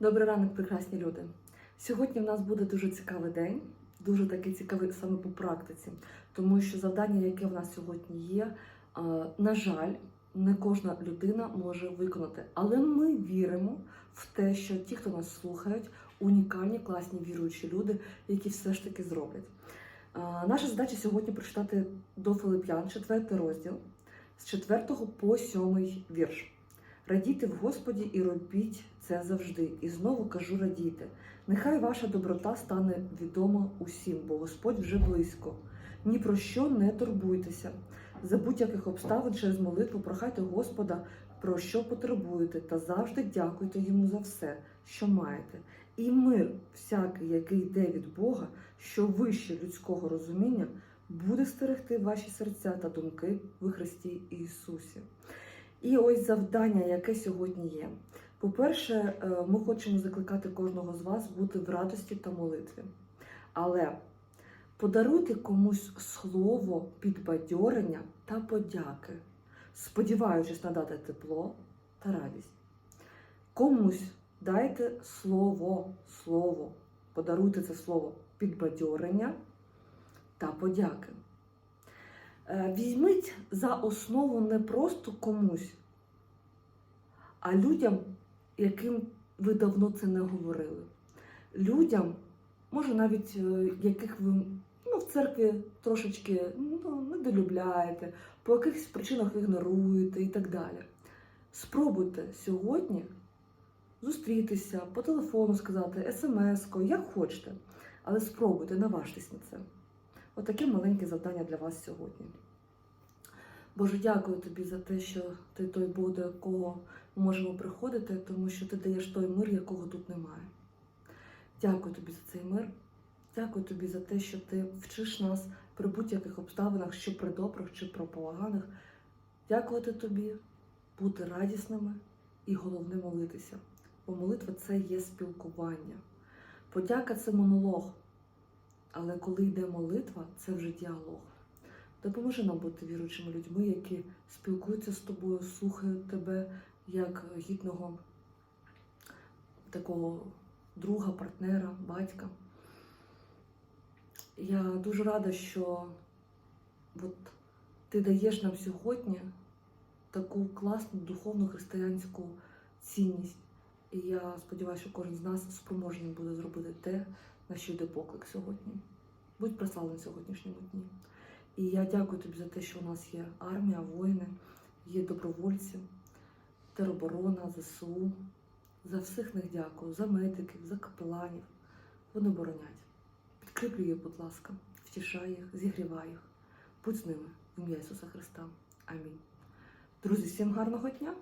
Добрий ранок, прекрасні люди. Сьогодні в нас буде дуже цікавий день, дуже такий цікавий саме по практиці, тому що завдання, яке в нас сьогодні є, на жаль, не кожна людина може виконати. Але ми віримо в те, що ті, хто нас слухають, унікальні, класні віруючі люди, які все ж таки зроблять. Наша задача сьогодні прочитати до Филип'ян, 4 розділ, з 4 по 7 вірш. Радійте в Господі і робіть це завжди. І знову кажу радійте. Нехай ваша доброта стане відома усім, бо Господь вже близько. Ні про що не турбуйтеся. За будь-яких обставин через молитву прохайте Господа, про що потребуєте, та завжди дякуйте йому за все, що маєте. І мир, всякий, який йде від Бога, що вище людського розуміння, буде стерегти ваші серця та думки в Христі Ісусі. І ось завдання, яке сьогодні є. По-перше, е, ми хочемо закликати кожного з вас бути в радості та молитві. Але подаруйте комусь слово підбадьорення та подяки, сподіваючись надати тепло та радість. Комусь дайте слово, слово, подаруйте це слово підбадьорення та подяки. Е, Візьміть за основу не просто комусь, а людям, яким ви давно це не говорили. Людям, може, навіть е, яких ви ну, в церкві трошечки ну, недолюбляєте, по якихось причинах ігноруєте і так далі. Спробуйте сьогодні зустрітися, по телефону сказати, смс-ко, як хочете, але спробуйте, наважтесь на це. Отаке маленьке завдання для вас сьогодні. Боже, дякую тобі за те, що ти той Бог, до якого ми можемо приходити, тому що ти даєш той мир, якого тут немає. Дякую тобі за цей мир. Дякую тобі за те, що ти вчиш нас при будь-яких обставинах, що при добрих, чи при поганих. Дякувати тобі, бути радісними і головне молитися. Бо молитва це є спілкування. Подяка це монолог. Але коли йде молитва, це вже діалог. Допоможи нам бути віруючими людьми, які спілкуються з тобою, слухають тебе як гідного такого друга, партнера, батька. Я дуже рада, що от ти даєш нам сьогодні таку класну духовну християнську цінність. І я сподіваюся, що кожен з нас спроможний буде зробити те, на що йде поклик сьогодні. Будь прославлений сьогоднішньому дні. І я дякую тобі за те, що у нас є армія, воїни, є добровольці, тероборона, ЗСУ. За всіх них дякую, за медиків, за капеланів. Вони боронять. Підкріплюй їх, будь ласка, втішай їх, зігрівай їх. Будь з ними в ім'я Ісуса Христа. Амінь. Друзі, всім гарного дня!